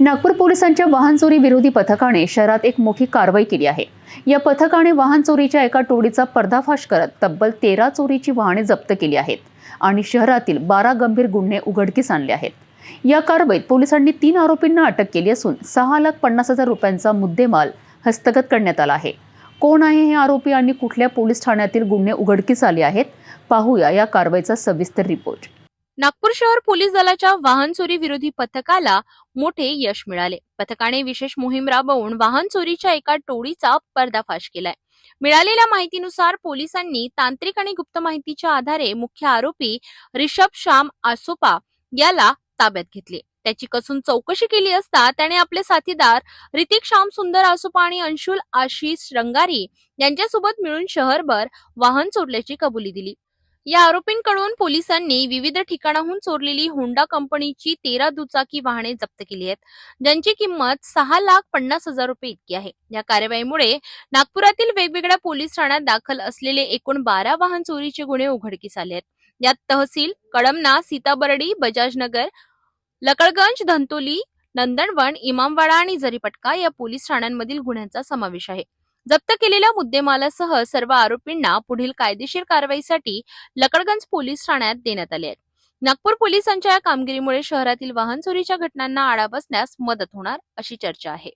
नागपूर पोलिसांच्या वाहन चोरी विरोधी पथकाने शहरात एक मोठी कारवाई केली आहे. या पथकाने वाहन चोरीच्या एका टोळीचा पर्दाफाश करत तब्बल तेरा चोरीची वाहने जप्त केली आहेत आणि शहरातील बारा गंभीर गुन्हे उघडकीस आणले आहेत. या कारवाईत पोलिसांनी तीन आरोपींना अटक केली असून सहा लाख पन्नास हजार रुपयांचा मुद्देमाल हस्तगत करण्यात आला आहे. कोण आहे हे आरोपी आणि कुठल्या पोलीस ठाण्यातील गुन्हे उघडकीस आले आहेत? पाहूया या कारवाईचा सविस्तर रिपोर्ट. नागपूर शहर पोलीस दलाच्या वाहन चोरी विरोधी पथकाला मोठे यश मिळाले. पथकाने विशेष मोहीम राबवून वाहन चोरीच्या एका टोळीचा पर्दाफाश केलाय. मिळालेल्या माहितीनुसार पोलिसांनी तांत्रिक आणि गुप्त माहितीच्या आधारे मुख्य आरोपी रिषभ श्याम आसोपा याला ताब्यात घेतले. त्याची कसून चौकशी केली असता त्याने आपले साथीदार ऋतिक श्याम सुंदर आसोपा आणि अंशुल आशिष रंगारी यांच्यासोबत मिळून शहरभर वाहन चोरल्याची कबुली दिली. या आरोपींकडून पोलिसांनी विविध ठिकाणाहून चोरलेली होंडा कंपनीची तेरा दुचाकी वाहने जप्त केली आहेत ज्यांची किंमत सहा लाख पन्नास हजार रुपये इतकी आहे. या कार्यवाहीमुळे नागपुरातील वेगवेगळ्या पोलीस ठाण्यात दाखल असलेले एकूण बारा वाहन चोरीचे गुन्हे उघडकीस आले आहेत. यात तहसील कळमना सीताबर्डी बजाजनगर लकडगंज धंतोली नंदनवन इमामवाडा आणि जरीपटका या पोलीस ठाण्यांमधील गुन्ह्यांचा समावेश आहे. जप्त केलेल्या मुद्देमालासह सर्व आरोपींना पुढील कायदेशीर कारवाईसाठी लकडगंज पोलीस ठाण्यात देण्यात आले आहेत. नागपूर पोलिसांच्या या कामगिरीमुळे शहरातील वाहन चोरीच्या घटनांना आळा बसण्यास मदत होणार अशी चर्चा आहे.